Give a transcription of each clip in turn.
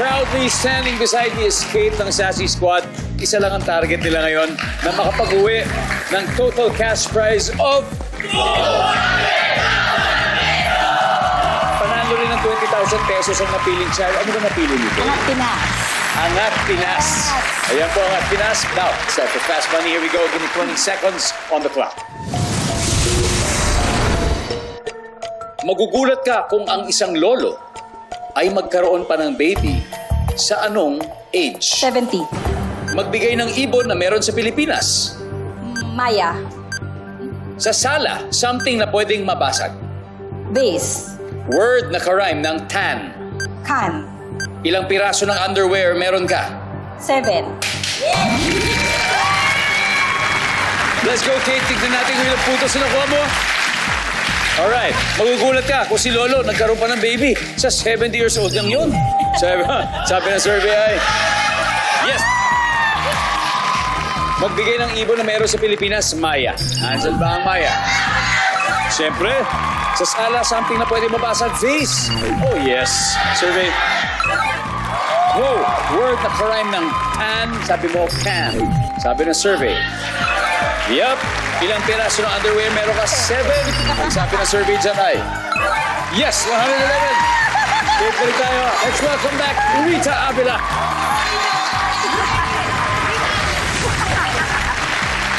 Proudly standing beside is Kate ng Sassy Squad. Isa lang ang target nila ngayon na makapag-uwi ng total cash prize of... Panalo rin ng 20,000 pesos ang napiling child. Ano ba napili nito? Anak Pinas. Angat Pinas. Ayan po Angat Pinas. Now, set for fast money. Here we go. Give me 20 seconds on the clock. Magugulat ka kung ang isang lolo ay magkaroon pa ng baby sa anong age? 70. Magbigay ng ibon na meron sa Pilipinas. Maya. Sa sala, something na pwedeng mabasag. Base. Word na karime ng tan. Can. Ilang piraso ng underwear meron ka? 7. Let's go, Kate. Tignan natin kung ilang putos na nakuha mo. Alright. Magugulat ka kung si Lolo nagkaroon pa ng baby sa 70 years old lang yun. Sabi, sabi ng survey ay, yes. Magbigay ng ibon na meron sa Pilipinas, Maya. Ansel ba ang Maya? Siyempre, sa sala, something na pwede mabasag, face. Oh, yes. Survey. Whoa, word na karime ng tan, sabi mo, can. Sabi ng survey. Yup. Ilang piraso ng underwear meron ka? Seven. Ang sabi ng survey dyan ay, yes, 111. Wait, balik tayo. Let's welcome back Rita Avila.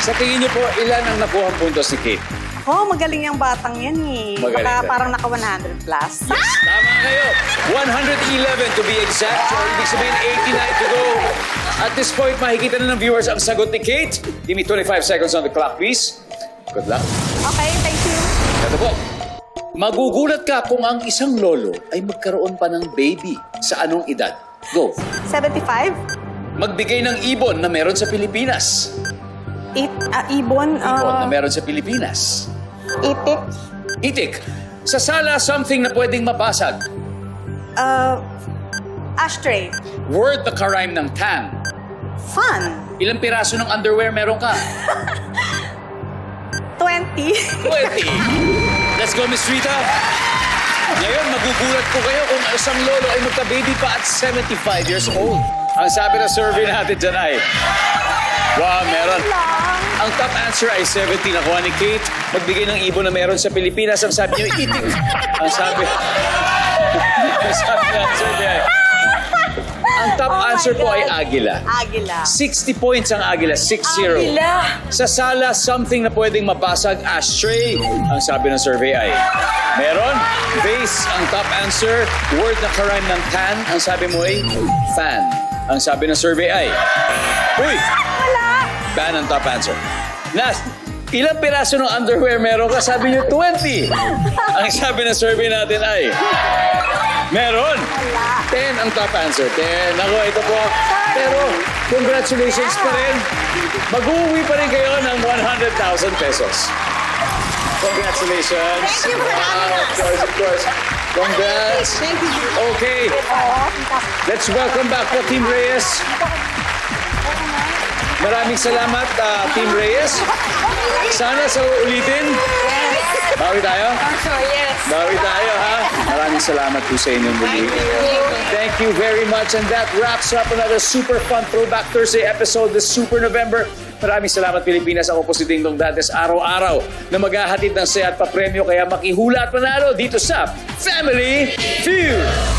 Sa tingin niyo po, ilan ang nakuha puntos ni Kate? Oh, magaling yung batang yan eh. Magaling Baka ka. parang naka 100 plus. Tama kayo. 111 to be exact. So, ibig sabihin, 89 to go. At this point, makikita na ng viewers ang sagot ni Kate. Give me 25 seconds on the clock, please. Good luck. Okay, thank you. Ito po. Magugulat ka kung ang isang lolo ay magkaroon pa ng baby sa anong edad. Go. 75? Magbigay ng ibon na meron sa Pilipinas. It, ah, ibon? Ibon na Uh, meron sa Pilipinas. Itik? Itik. Sa sala, something na pwedeng mabasag. Uh, ashtray? Word na karime ng tan. Fun? Ilang piraso ng underwear meron ka? 20? 20. Let's go, Miss Rita. Ngayon, magugulat po kayo kung ang isang lolo ay magka-baby pa at 75 years old. Ang sabi ng survey natin dyan ay, Wow, meron. Ang top answer ay 70 nakuha ni Kate. Magbigay ng ibon na meron sa Pilipinas. Ang sabi niyo, itik. Ang sabi... ang sabi ng survey ay... Ang top Oh answer po ay Agila. Agila. 60 points ang Agila, 6-0. Agila. Sa sala, something na pwedeng mabasag, ashtray. Ang sabi ng survey ay, meron. Base ang top answer. Word na karime ng tan. Ang sabi mo ay, fan. Ang sabi ng survey ay, uy, Wala. fan ang top answer. Nas, ilang piraso ng underwear meron ka? Sabi niyo, 20. Ang sabi ng survey natin ay, meron. 10 ang top answer. 10. Ako, ito po. Pero, congratulations pa rin. Mag-uwi pa rin kayo ng 100,000 pesos. Congratulations. Thank you for having Wow, Of course, of course. Congrats. Thank you. Okay, let's welcome back po Team Reyes. Maraming salamat, ah, Team Reyes. Sana sa ulitin. Bawi tayo? yes. Bawi tayo, ha? Maraming salamat po sa inyong muli. Thank you very much. And that wraps up another super fun Throwback Thursday episode this Super November. Maraming salamat Pilipinas. Ako po si Ding Dong Dantes araw-araw na maghahatid ng saya at papremyo kaya makihula at manalo dito sa Family Feud.